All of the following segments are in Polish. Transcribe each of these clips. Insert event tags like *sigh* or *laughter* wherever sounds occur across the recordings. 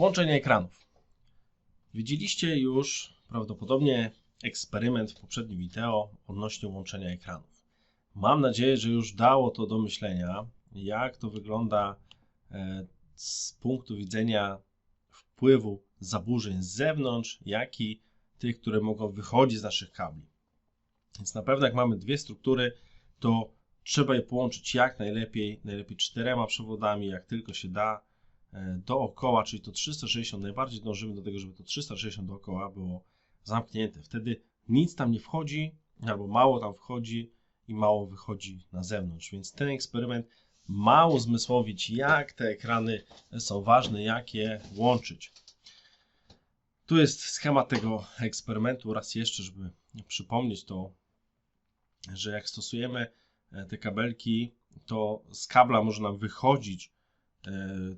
Łączenie ekranów. Widzieliście już prawdopodobnie eksperyment w poprzednim wideo odnośnie łączenia ekranów. Mam nadzieję, że już dało to do myślenia, jak to wygląda e, z punktu widzenia wpływu zaburzeń z zewnątrz, jak i tych, które mogą wychodzić z naszych kabli. Więc na pewno jak mamy dwie struktury, to trzeba je połączyć jak najlepiej, najlepiej czterema przewodami, jak tylko się da, dookoła, czyli to 360, najbardziej dążymy do tego, żeby to 360 dookoła było zamknięte. Wtedy nic tam nie wchodzi, albo mało tam wchodzi i mało wychodzi na zewnątrz. Więc ten eksperyment ma uzmysłowić, jak te ekrany są ważne, jak je łączyć. Tu jest schemat tego eksperymentu raz jeszcze, żeby przypomnieć to, że jak stosujemy e, te kabelki, to z kabla może nam wychodzić e,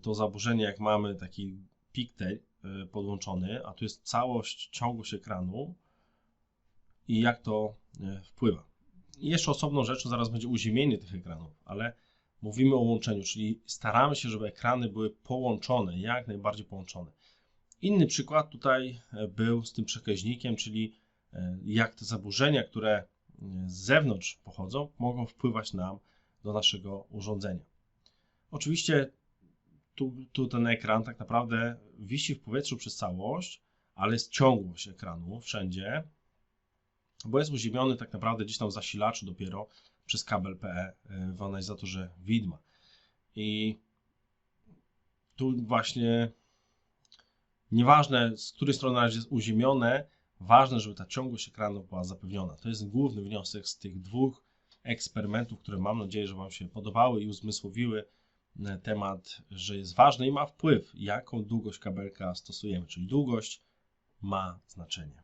to zaburzenie, jak mamy taki pigtail e, podłączony, a tu jest całość, ciągłość ekranu i jak to wpływa. I jeszcze osobną rzeczą zaraz będzie uziemienie tych ekranów, ale mówimy o łączeniu, czyli staramy się, żeby ekrany były połączone, jak najbardziej połączone. Inny przykład tutaj był z tym przekaźnikiem, czyli jak te zaburzenia, które z zewnątrz pochodzą, mogą wpływać nam do naszego urządzenia. Oczywiście tu, tu ten ekran tak naprawdę wisi w powietrzu przez całość, ale jest ciągłość ekranu wszędzie, bo jest uziemiony tak naprawdę gdzieś tam w zasilaczu dopiero przez kabel PE w analizatorze widma. I tu właśnie nieważne z której strony jest uziemione, Ważne, żeby ta ciągłość ekranu była zapewniona. To jest główny wniosek z tych dwóch eksperymentów, które mam nadzieję, że Wam się podobały i uzmysłowiły temat, że jest ważny i ma wpływ, jaką długość kabelka stosujemy, czyli długość ma znaczenie.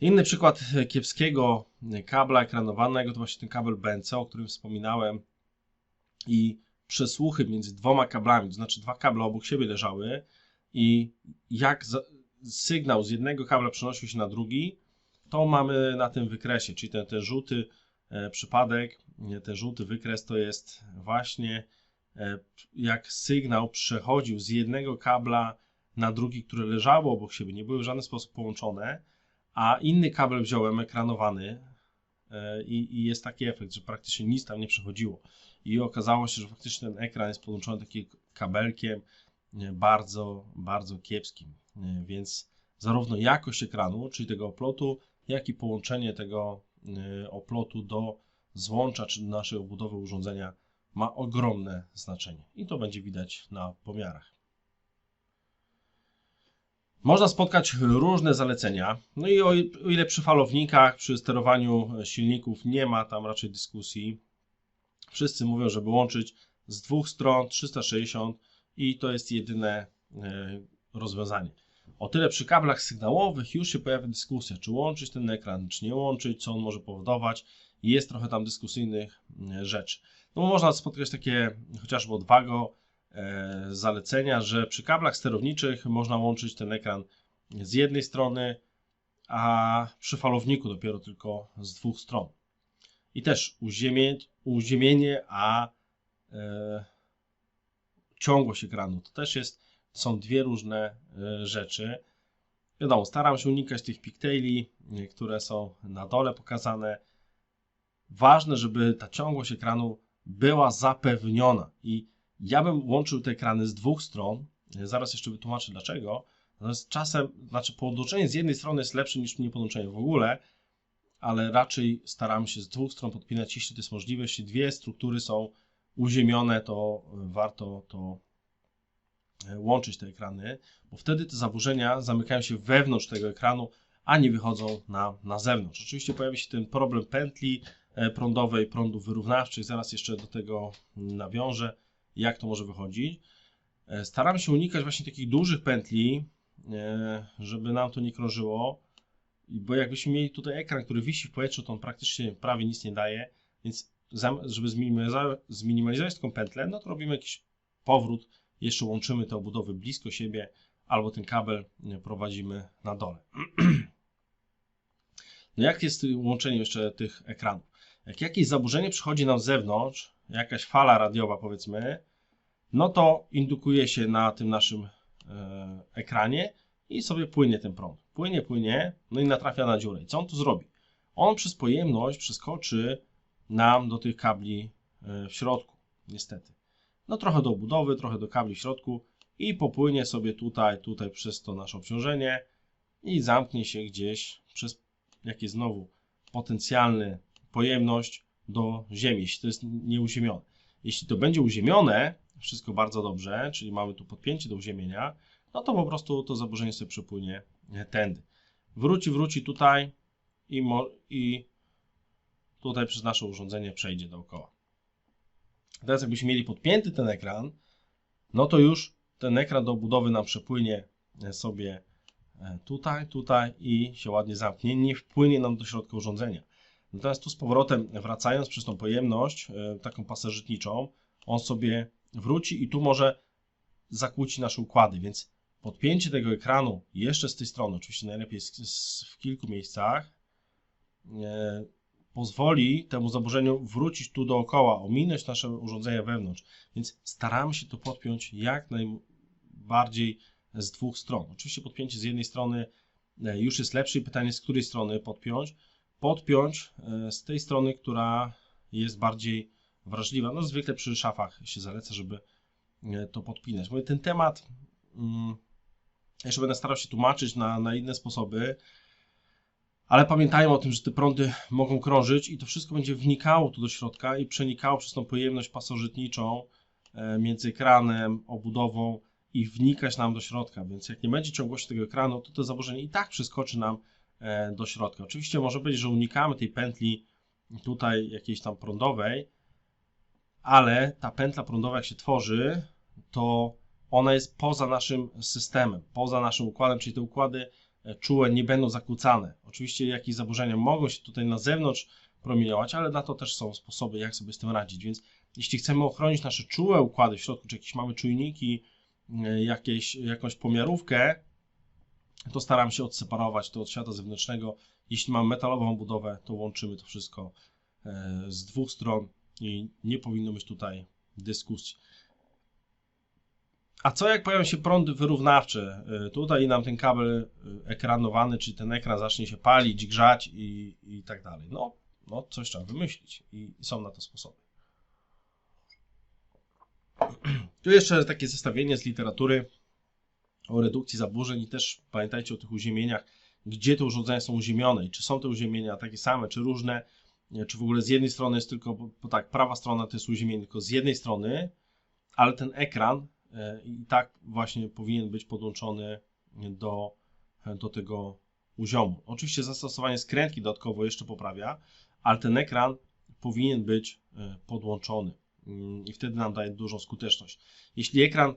Inny przykład kiepskiego kabla ekranowanego to właśnie ten kabel BNC, o którym wspominałem i przesłuchy między dwoma kablami, to znaczy dwa kable obok siebie leżały i jak sygnał z jednego kabla przenosił się na drugi, to mamy na tym wykresie, czyli ten, ten żółty e, przypadek, ten żółty wykres to jest właśnie e, jak sygnał przechodził z jednego kabla na drugi, które leżało obok siebie, nie były w żaden sposób połączone, a inny kabel wziąłem ekranowany e, i, i jest taki efekt, że praktycznie nic tam nie przechodziło. I okazało się, że faktycznie ten ekran jest podłączony takim kabelkiem bardzo, bardzo kiepskim. Więc zarówno jakość ekranu, czyli tego oplotu, jak i połączenie tego y, oplotu do złącza czy naszej obudowy urządzenia ma ogromne znaczenie. I to będzie widać na pomiarach. Można spotkać różne zalecenia. No i o ile przy falownikach, przy sterowaniu silników nie ma tam raczej dyskusji, wszyscy mówią, żeby łączyć z dwóch stron 360 i to jest jedyne y, rozwiązanie. O tyle przy kablach sygnałowych już się pojawia dyskusja, czy łączyć ten ekran, czy nie łączyć, co on może powodować. Jest trochę tam dyskusyjnych mm, rzeczy. No można spotkać takie chociażby odwago e, zalecenia, że przy kablach sterowniczych można łączyć ten ekran z jednej strony, a przy falowniku dopiero tylko z dwóch stron. I też uziemienie, uziemienie a e, ciągłość ekranu to też jest są dwie różne e, rzeczy. Wiadomo, staram się unikać tych pigtaili, e, które są na dole pokazane. Ważne, żeby ta ciągłość ekranu była zapewniona i ja bym łączył te ekrany z dwóch stron. E, zaraz jeszcze wytłumaczę dlaczego. Natomiast czasem, znaczy podłączenie z jednej strony jest lepsze niż nie podłączenie w ogóle, ale raczej staram się z dwóch stron podpinać, jeśli to jest możliwe. Jeśli dwie struktury są uziemione, to warto to E, łączyć te ekrany, bo wtedy te zaburzenia zamykają się wewnątrz tego ekranu, a nie wychodzą na, na zewnątrz. Oczywiście pojawi się ten problem pętli e, prądowej, prądów wyrównawczych, zaraz jeszcze do tego nawiążę, jak to może wychodzić. E, Staramy się unikać właśnie takich dużych pętli, żeby nam to nie krążyło, bo jakbyśmy mieli tutaj ekran, który wisi w powietrzu, to on praktycznie prawie nic nie daje, więc żeby zminimalizować, taką pętlę, no to robimy jakiś powrót jeszcze łączymy te obudowy blisko siebie, albo ten kabel e, prowadzimy na dole. *clears throat* No jak jest łączenie jeszcze tych ekranów? Jak jakieś zaburzenie przychodzi nam z zewnątrz, jakaś fala radiowa powiedzmy, no to indukuje się na tym naszym e, ekranie i sobie płynie ten prąd. Płynie, płynie, no i natrafia na dziurę. I co on tu zrobi? On przez pojemność przeskoczy nam do tych kabli e, w środku, niestety. No trochę do obudowy, trochę do kabli w środku i popłynie sobie tutaj, tutaj przez to nasze obciążenie i zamknie się gdzieś przez jakie znowu potencjalny pojemność do ziemi, jeśli to jest nieuziemione. Jeśli to będzie uziemione, wszystko bardzo dobrze, czyli mamy tu podpięcie do uziemienia, no to po prostu to zaburzenie sobie przepłynie tędy. Wróci, wróci tutaj i, i tutaj przez nasze urządzenie przejdzie dookoła. Teraz jakbyśmy mieli podpięty ten ekran, no to już ten ekran do budowy nam przepłynie sobie e, tutaj, tutaj i się ładnie zamknie, nie wpłynie nam do środka urządzenia. Natomiast tu z powrotem, wracając przez tą pojemność, e, taką pasożytniczą, on sobie wróci i tu może zakłóci nasze układy, więc podpięcie tego ekranu jeszcze z tej strony, oczywiście najlepiej w kilku miejscach, e, pozwoli temu zaburzeniu wrócić tu dookoła, ominąć nasze urządzenia wewnątrz. Więc staramy się to podpiąć jak najbardziej z dwóch stron. Oczywiście podpięcie z jednej strony e, już jest lepsze i pytanie z której strony podpiąć. Podpiąć e, z tej strony, która jest bardziej wrażliwa. No zwykle przy szafach się zaleca, żeby e, to podpinać. Mówię, ten temat mm, jeszcze będę starał się tłumaczyć na, na inne sposoby, ale pamiętajmy o tym, że te prądy mogą krążyć i to wszystko będzie wnikało tu do środka i przenikało przez tą pojemność pasożytniczą e, między ekranem, obudową i wnikać nam do środka, więc jak nie będzie ciągłości tego ekranu, to to zaburzenie i tak przeskoczy nam do środka. Oczywiście może być, że unikamy tej pętli tutaj jakiejś tam prądowej, ale ta pętla prądowa jak się tworzy, to ona jest poza naszym systemem, poza naszym układem, czyli te układy E, czułe nie będą zakłócane. Oczywiście jakieś zaburzenia mogą się tutaj na zewnątrz promieniować, ale na to też są sposoby, jak sobie z tym radzić. Więc jeśli chcemy ochronić nasze czułe układy w środku, czy jakieś mamy czujniki, e, jakieś, jakąś pomiarówkę, to staram się odseparować to od świata zewnętrznego. Jeśli mamy metalową budowę, to łączymy to wszystko e, z dwóch stron i nie powinno być tutaj dyskusji. A co jak pojawią się prądy wyrównawcze? Y, tutaj nam ten kabel y, ekranowany, czy ten ekran zacznie się palić, grzać i, i tak dalej. No, no, coś trzeba wymyślić i są na to sposoby. *clears throat* Tu jeszcze takie zestawienie z literatury o redukcji zaburzeń i też pamiętajcie o tych uziemieniach, gdzie te urządzenia są uziemione i czy są te uziemienia takie same, czy różne, czy w ogóle z jednej strony jest tylko, tak, prawa strona to jest uziemienie tylko z jednej strony, ale ten ekran E, i tak właśnie powinien być podłączony do, do tego uziomu. Oczywiście zastosowanie skrętki dodatkowo jeszcze poprawia, ale ten ekran powinien być e, podłączony mm, i wtedy nam daje dużą skuteczność. Jeśli ekran,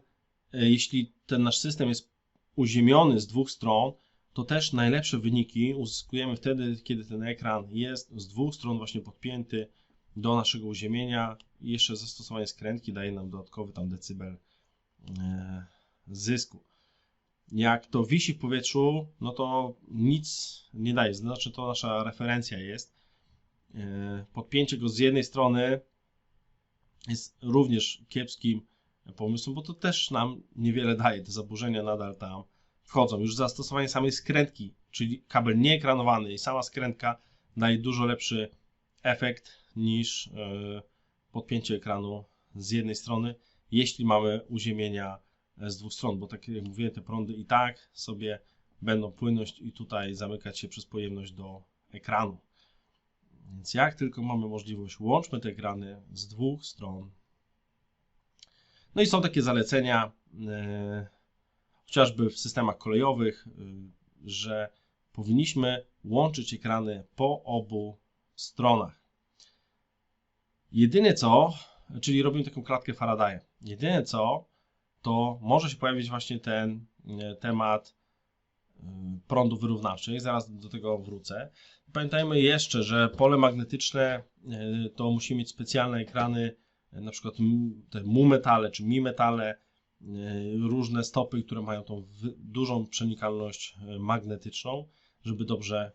jeśli ten nasz system jest uziemiony z dwóch stron, to też najlepsze wyniki uzyskujemy wtedy, kiedy ten ekran jest z dwóch stron właśnie podpięty do naszego uziemienia jeszcze zastosowanie skrętki daje nam dodatkowy tam decybel E, zysku. Jak to wisi w powietrzu, no to nic nie daje. Znaczy to nasza referencja jest. E, podpięcie go z jednej strony jest również kiepskim pomysłem, bo to też nam niewiele daje. Te zaburzenia nadal tam wchodzą. Już zastosowanie samej skrętki, czyli kabel nieekranowany i sama skrętka daje dużo lepszy efekt niż e, podpięcie ekranu z jednej strony jeśli mamy uziemienia z dwóch stron, bo tak jak mówiłem, te prądy i tak sobie będą płynąć i tutaj zamykać się przez pojemność do ekranu. Więc jak tylko mamy możliwość, łączmy te ekrany z dwóch stron. No i są takie zalecenia, yy, chociażby w systemach kolejowych, yy, że powinniśmy łączyć ekrany po obu stronach. Jedynie co, czyli robimy taką klatkę Faradaya. Jedyne co, to może się pojawić właśnie ten e, temat e, prądów wyrównawczych, zaraz do tego wrócę. Pamiętajmy jeszcze, że pole magnetyczne e, to musi mieć specjalne ekrany, na przykład te mu metale czy mi metale, różne stopy, które mają tą dużą przenikalność magnetyczną, żeby dobrze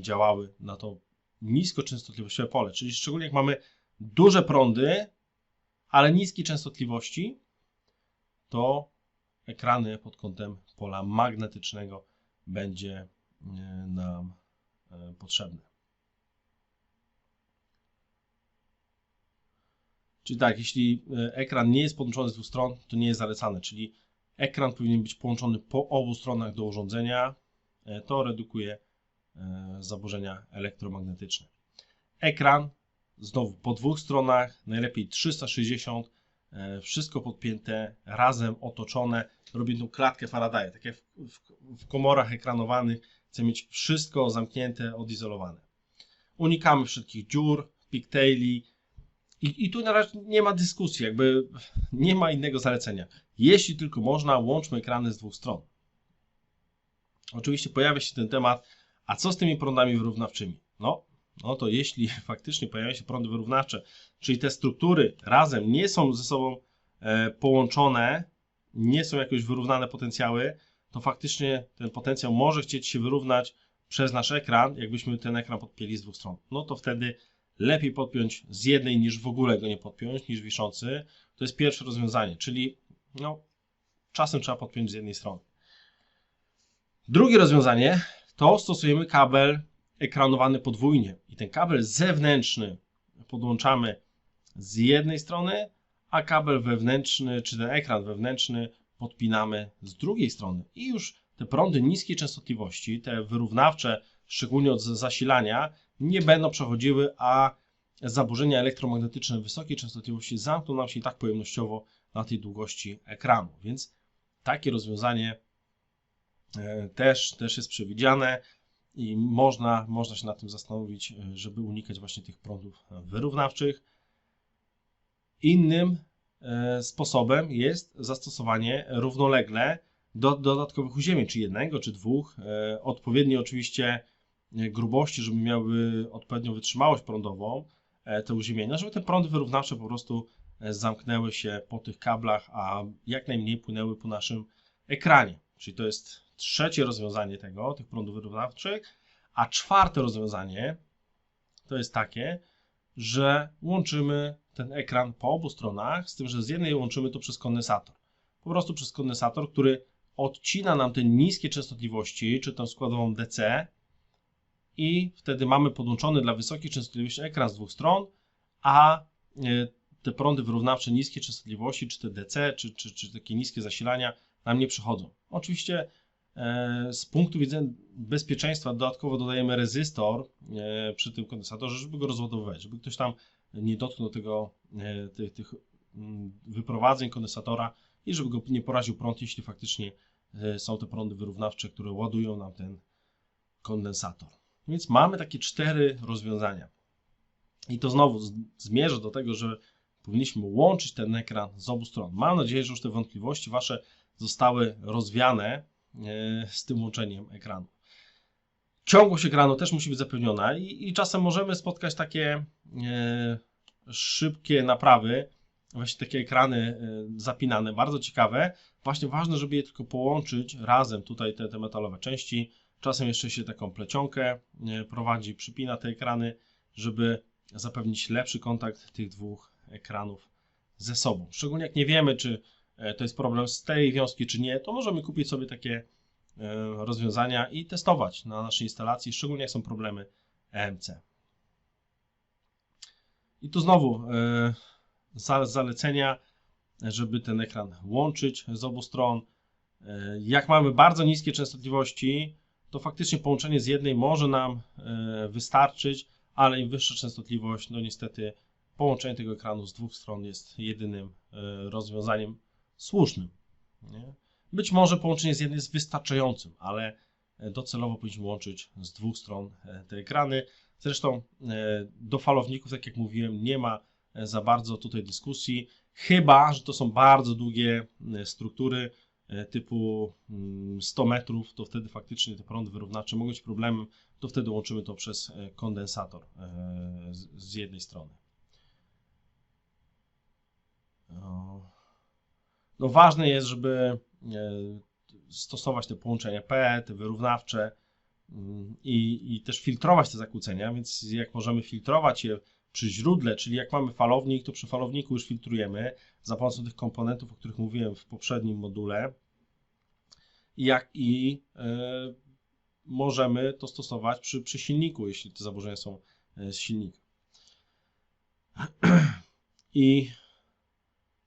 działały na to nisko częstotliwościowe pole. Czyli szczególnie jak mamy duże prądy, ale niskiej częstotliwości, to ekrany pod kątem pola magnetycznego będzie nam potrzebne. Czyli tak, jeśli ekran nie jest podłączony z dwóch stron, to nie jest zalecane, czyli ekran powinien być połączony po obu stronach do urządzenia. To redukuje zaburzenia elektromagnetyczne. Ekran znowu po dwóch stronach, najlepiej 360, e, wszystko podpięte, razem otoczone, robię tą klatkę Faradaya, tak jak w, w, w komorach ekranowanych, chcę mieć wszystko zamknięte, odizolowane. Unikamy wszystkich dziur, pigtaili i, i tu na razie nie ma dyskusji, jakby nie ma innego zalecenia. Jeśli tylko można, łączmy ekrany z dwóch stron. Oczywiście pojawia się ten temat, a co z tymi prądami wyrównawczymi? No, no to jeśli *laughs* faktycznie pojawiają się prądy wyrównawcze, czyli te struktury razem nie są ze sobą e, połączone, nie są jakoś wyrównane potencjały, to faktycznie ten potencjał może chcieć się wyrównać przez nasz ekran, jakbyśmy ten ekran podpięli z dwóch stron. No to wtedy lepiej podpiąć z jednej niż w ogóle go nie podpiąć, niż wiszący. To jest pierwsze rozwiązanie, czyli no, czasem trzeba podpiąć z jednej strony. Drugie rozwiązanie to stosujemy kabel ekranowany podwójnie i ten kabel zewnętrzny podłączamy z jednej strony, a kabel wewnętrzny, czy ten ekran wewnętrzny podpinamy z drugiej strony i już te prądy niskiej częstotliwości, te wyrównawcze, szczególnie od zasilania, nie będą przechodziły, a zaburzenia elektromagnetyczne wysokiej częstotliwości zamkną nam się i tak pojemnościowo na tej długości ekranu. Więc takie rozwiązanie e, też, też jest przewidziane i można, można się nad tym zastanowić, e, żeby unikać właśnie tych prądów wyrównawczych. Innym e, sposobem jest zastosowanie równolegle do dodatkowych uziemień, czy jednego, czy dwóch, odpowiedniej oczywiście grubości, żeby miały odpowiednią wytrzymałość prądową te uziemienia, żeby te prądy wyrównawcze po prostu zamknęły się po tych kablach, a jak najmniej płynęły po naszym ekranie. Czyli to jest trzecie rozwiązanie tego, tych prądów wyrównawczych, a czwarte rozwiązanie to jest takie, że łączymy ten ekran po obu stronach, z tym, że z jednej łączymy to przez kondensator. Po prostu przez kondensator, który odcina nam te niskie częstotliwości, czy tą składową DC i wtedy mamy podłączony dla wysokich częstotliwości ekran z dwóch stron, a e, te prądy wyrównawcze niskie częstotliwości, czy te DC, czy, czy, czy takie niskie zasilania nam nie przychodzą. Oczywiście E, z punktu widzenia bezpieczeństwa dodatkowo dodajemy rezystor e, przy tym kondensatorze, żeby go rozładowywać, żeby ktoś tam nie dotknął tego, tych, tych mm, wyprowadzeń kondensatora i żeby go nie poraził prąd, jeśli faktycznie są te prądy wyrównawcze, które ładują nam ten kondensator. Więc mamy takie cztery rozwiązania. I to znowu zmierza do tego, że powinniśmy łączyć ten ekran z obu stron. Mam nadzieję, że już te wątpliwości Wasze zostały rozwiane E, z tym łączeniem ekranu. Ciągłość ekranu też musi być zapewniona i, i czasem możemy spotkać takie e, szybkie naprawy, właśnie takie ekrany e, zapinane, bardzo ciekawe. Właśnie ważne, żeby je tylko połączyć razem, tutaj te, te metalowe części. Czasem jeszcze się taką plecionkę prowadzi, przypina te ekrany, żeby zapewnić lepszy kontakt tych dwóch ekranów ze sobą. Szczególnie jak nie wiemy, czy E, to jest problem z tej wiązki czy nie, to możemy kupić sobie takie e, rozwiązania i testować na naszej instalacji, szczególnie jak są problemy EMC. I tu znowu e, zalecenia, żeby ten ekran łączyć z obu stron. Jak mamy bardzo niskie częstotliwości, to faktycznie połączenie z jednej może nam wystarczyć, ale im wyższa częstotliwość, no niestety połączenie tego ekranu z dwóch stron jest jedynym rozwiązaniem słusznym. Nie? Być może połączenie z jednej jest wystarczającym, ale e, docelowo powinniśmy łączyć z dwóch stron e, te ekrany. Zresztą e, do falowników, tak jak mówiłem, nie ma za bardzo tutaj dyskusji, chyba, że to są bardzo długie struktury typu 100 mm, metrów, to wtedy faktycznie te prądy wyrównawcze mogą być problemem, to wtedy łączymy to przez kondensator z jednej strony. no ważne jest, żeby stosować te połączenia P, te wyrównawcze mm, i, i też filtrować te zakłócenia, więc jak możemy filtrować je przy źródle, czyli jak mamy falownik, to przy falowniku już filtrujemy za pomocą tych komponentów, o których mówiłem w poprzednim module. Jak i e, możemy to stosować przy, przy silniku, jeśli te zaburzenia są z silnika. *clears throat* I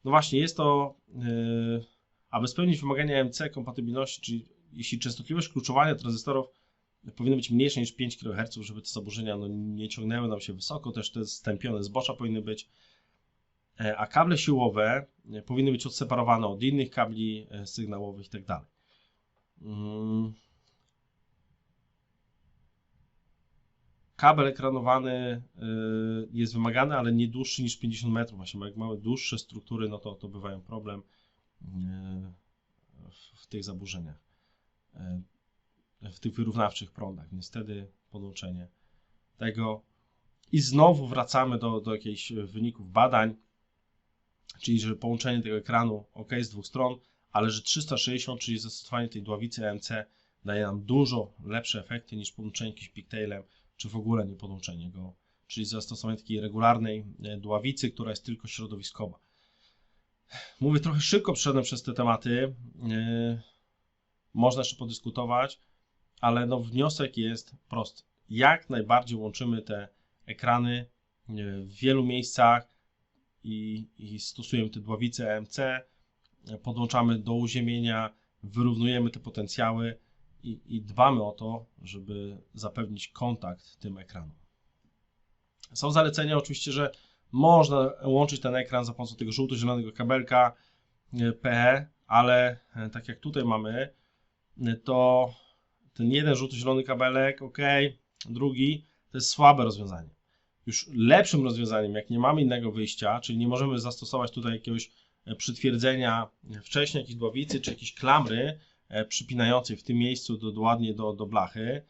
no właśnie, jest to, yy, aby spełnić wymagania MC kompatybilności, czyli jeśli częstotliwość kluczowania tranzystorów powinna być mniejsza niż 5 kHz, żeby te zaburzenia no, nie ciągnęły nam się wysoko, też te stępione zbocza powinny być, e, a kable siłowe e, powinny być odseparowane od innych kabli e, sygnałowych itd. Tak kabel ekranowany jest wymagany, ale nie dłuższy niż 50 metrów. Właśnie jak mamy dłuższe struktury, no to, to bywają problem w, tych zaburzeniach, w tych wyrównawczych prądach. Więc wtedy podłączenie tego. I znowu wracamy do, do jakichś wyników badań, czyli że połączenie tego ekranu ok z dwóch stron, ale że 360, czyli zastosowanie tej dławicy EMC daje nam dużo lepsze efekty niż połączenie jakimś pigtailem czy w ogóle nie podłączenie go, czyli zastosowanie takiej regularnej e, dławicy, która jest tylko środowiskowa. Mówię trochę szybko przeszedłem przez te tematy. Yy, można jeszcze podyskutować, ale no wniosek jest prosty. Jak najbardziej łączymy te ekrany e, w wielu miejscach i, i stosujemy te dławice EMC, podłączamy do uziemienia, wyrównujemy te potencjały i, i dbamy o to, żeby zapewnić kontakt tym ekranom. Są zalecenia oczywiście, że można łączyć ten ekran za pomocą tego żółto-zielonego kabelka e, PE, ale e, tak jak tutaj mamy, e, to ten jeden żółto-zielony kabelek, ok, drugi, to jest słabe rozwiązanie. Już lepszym rozwiązaniem, jak nie mamy innego wyjścia, czyli nie możemy zastosować tutaj jakiegoś przytwierdzenia wcześniej, jakiejś dławicy czy jakiejś klamry, E, przypinającej w tym miejscu do, ładnie do, do blachy,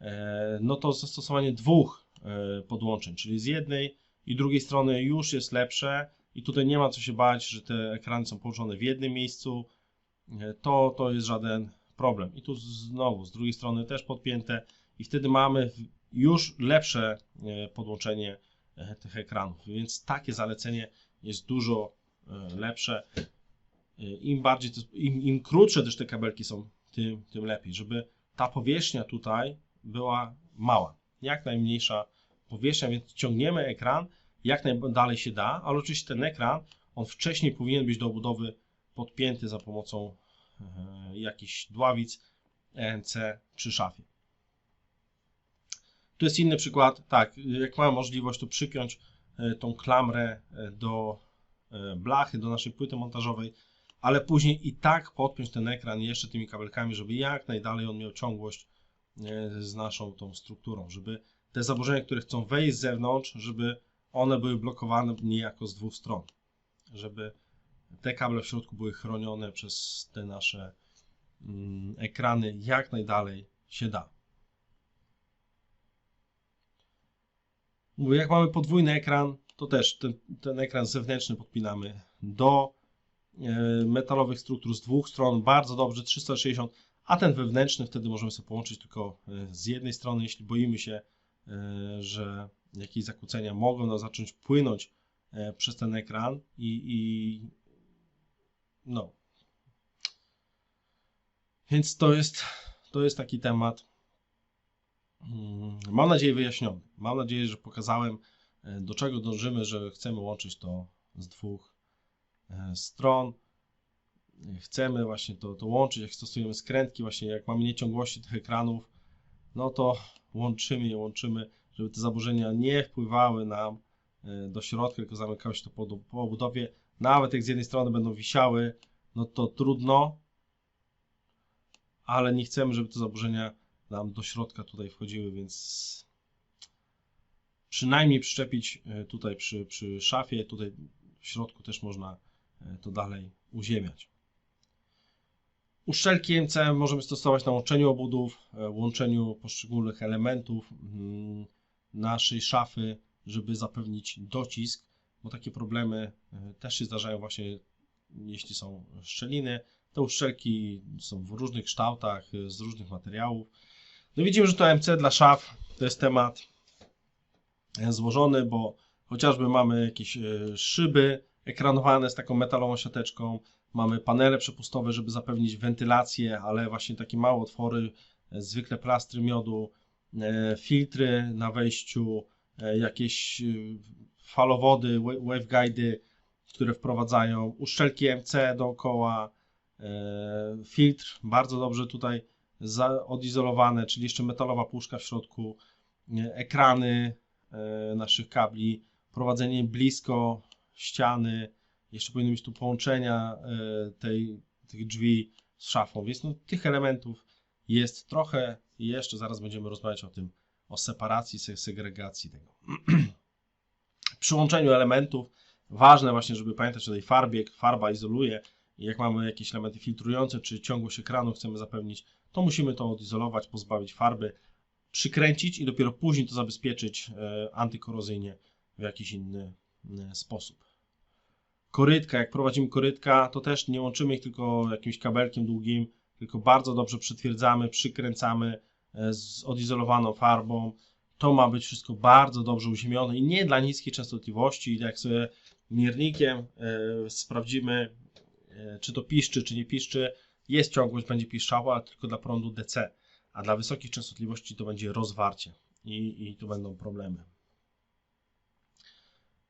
e, no to zastosowanie dwóch e, podłączeń, czyli z jednej i drugiej strony już jest lepsze i tutaj nie ma co się bać, że te ekrany są połączone w jednym miejscu, to, to jest żaden problem. I tu znowu z drugiej strony też podpięte i wtedy mamy już lepsze podłączenie tych ekranów, więc takie zalecenie jest dużo lepsze. Im bardziej, im, im krótsze też te kabelki są, tym, tym lepiej, żeby ta powierzchnia tutaj była mała. Jak najmniejsza powierzchnia, więc ciągniemy ekran jak najdalej się da, ale oczywiście ten ekran, on wcześniej powinien być do obudowy podpięty za pomocą e, jakichś dławic ENC przy szafie. Tu jest inny przykład, tak, jak mamy możliwość to przypiąć e, tą klamrę e, do blachy, do naszej płyty montażowej, ale później i tak podpiąć ten ekran jeszcze tymi kabelkami, żeby jak najdalej on miał ciągłość z naszą tą strukturą, żeby te zaburzenia, które chcą wejść z zewnątrz, żeby one były blokowane niejako z dwóch stron, żeby te kable w środku były chronione przez te nasze mm, ekrany jak najdalej się da. Mówię, jak mamy podwójny ekran, to też ten, ten ekran zewnętrzny podpinamy do E, metalowych struktur z dwóch stron, bardzo dobrze, 360, a ten wewnętrzny wtedy możemy sobie połączyć tylko e, z jednej strony, jeśli boimy się, e, że jakieś zakłócenia mogą zacząć płynąć przez ten ekran i, i no. Więc to jest, to jest taki temat, mm, mam nadzieję wyjaśniony. Mam nadzieję, że pokazałem do czego dążymy, że chcemy łączyć to z dwóch E, stron. Chcemy właśnie to, to łączyć, jak stosujemy skrętki, właśnie jak mamy nieciągłości tych ekranów, no to łączymy je, łączymy, żeby te zaburzenia nie wpływały nam e, do środka, tylko zamykały się to po, po obudowie. Nawet jak z jednej strony będą wisiały, no to trudno, ale nie chcemy, żeby te zaburzenia nam do środka tutaj wchodziły, więc przynajmniej przyczepić e, tutaj przy, przy szafie, tutaj w środku też można E, to dalej uziemiać. Uszczelki MC możemy stosować na łączeniu obudów, e, łączeniu poszczególnych elementów mm, naszej szafy, żeby zapewnić docisk, bo takie problemy e, też się zdarzają właśnie jeśli są szczeliny. Te uszczelki są w różnych kształtach, z różnych materiałów. No widzimy, że to MC dla szaf to jest temat złożony, bo Chociażby mamy jakieś e, szyby ekranowane z taką metalową siateczką, mamy panele przepustowe, żeby zapewnić wentylację, ale właśnie takie małe otwory, e, zwykle plastry miodu, e, filtry na wejściu, jakieś falowody, waveguidy, które wprowadzają, uszczelki MC dookoła, filtr bardzo dobrze tutaj odizolowane, czyli jeszcze metalowa puszka w środku, ekrany naszych kabli, prowadzenie blisko ściany, jeszcze powinny być tu połączenia e, tej, tych drzwi z szafą, więc no, tych elementów jest trochę i jeszcze zaraz będziemy rozmawiać o tym, o separacji, segregacji tego. *clears throat* Przy łączeniu elementów ważne właśnie, żeby pamiętać o tej farbie, farba izoluje jak mamy jakieś elementy filtrujące, czy ciągłość ekranu chcemy zapewnić, to musimy to odizolować, pozbawić farby, przykręcić i dopiero później to zabezpieczyć e, antykorozyjnie w jakiś inny e, sposób. Korytka, jak prowadzimy korytka, to też nie łączymy ich tylko jakimś kabelkiem długim, tylko bardzo dobrze przytwierdzamy, przykręcamy e, z odizolowaną farbą. To ma być wszystko bardzo dobrze uziemione i nie dla niskiej częstotliwości. Jak sobie miernikiem e, sprawdzimy, czy to piszczy, czy nie piszczy, jest ciągłość, będzie piszczała, tylko dla prądu DC, a dla wysokich częstotliwości to będzie rozwarcie i, i tu będą problemy.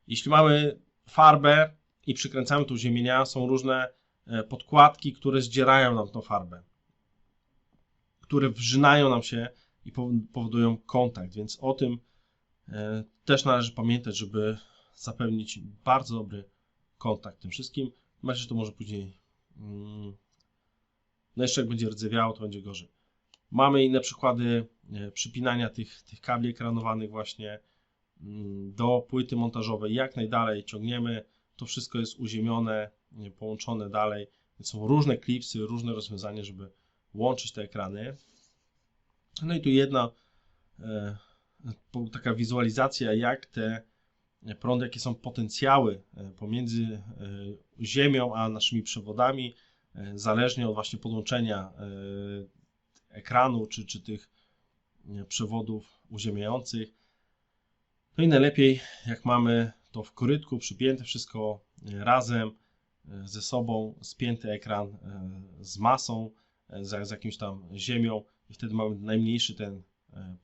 Jeśli mamy farbę i przykręcamy tu ziemienia, są różne e, podkładki, które zdzierają nam tą farbę, które wrzynają nam się i powodują kontakt, więc o tym e, też należy pamiętać, żeby zapewnić bardzo dobry kontakt tym wszystkim. Myślę, że to może później mm, no jeszcze jak będzie rdzewiało, to będzie gorzej. Mamy inne przykłady e, przypinania tych, tych kabli ekranowanych właśnie Mm, do płyty montażowej jak najdalej ciągniemy. To wszystko jest uziemione, połączone dalej. Są różne klipsy, różne rozwiązania, żeby łączyć te ekrany. No i tu jedna e, taka wizualizacja, jak te prądy, jakie są potencjały e, pomiędzy e, Ziemią a naszymi przewodami, zależnie od właśnie podłączenia ekranu czy, czy tych przewodów uziemiających. No i najlepiej, jak mamy to w korytku przypięte wszystko razem ze sobą, spięty ekran z masą, z, z jakimś tam ziemią i wtedy mamy najmniejszy ten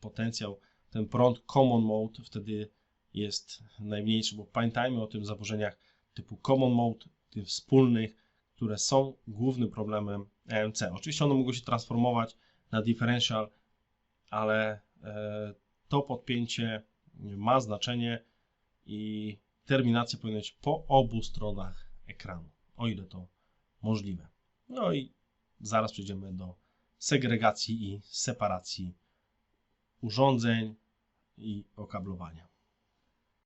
potencjał, ten prąd common mode wtedy jest najmniejszy, bo pamiętajmy o tym zaburzeniach typu common mode, tych wspólnych, które są głównym problemem EMC. Oczywiście one mogą się transformować na differential, ale to podpięcie ma znaczenie i terminacja powinna być po obu stronach ekranu, o ile to możliwe. No i zaraz przejdziemy do segregacji i separacji urządzeń i okablowania.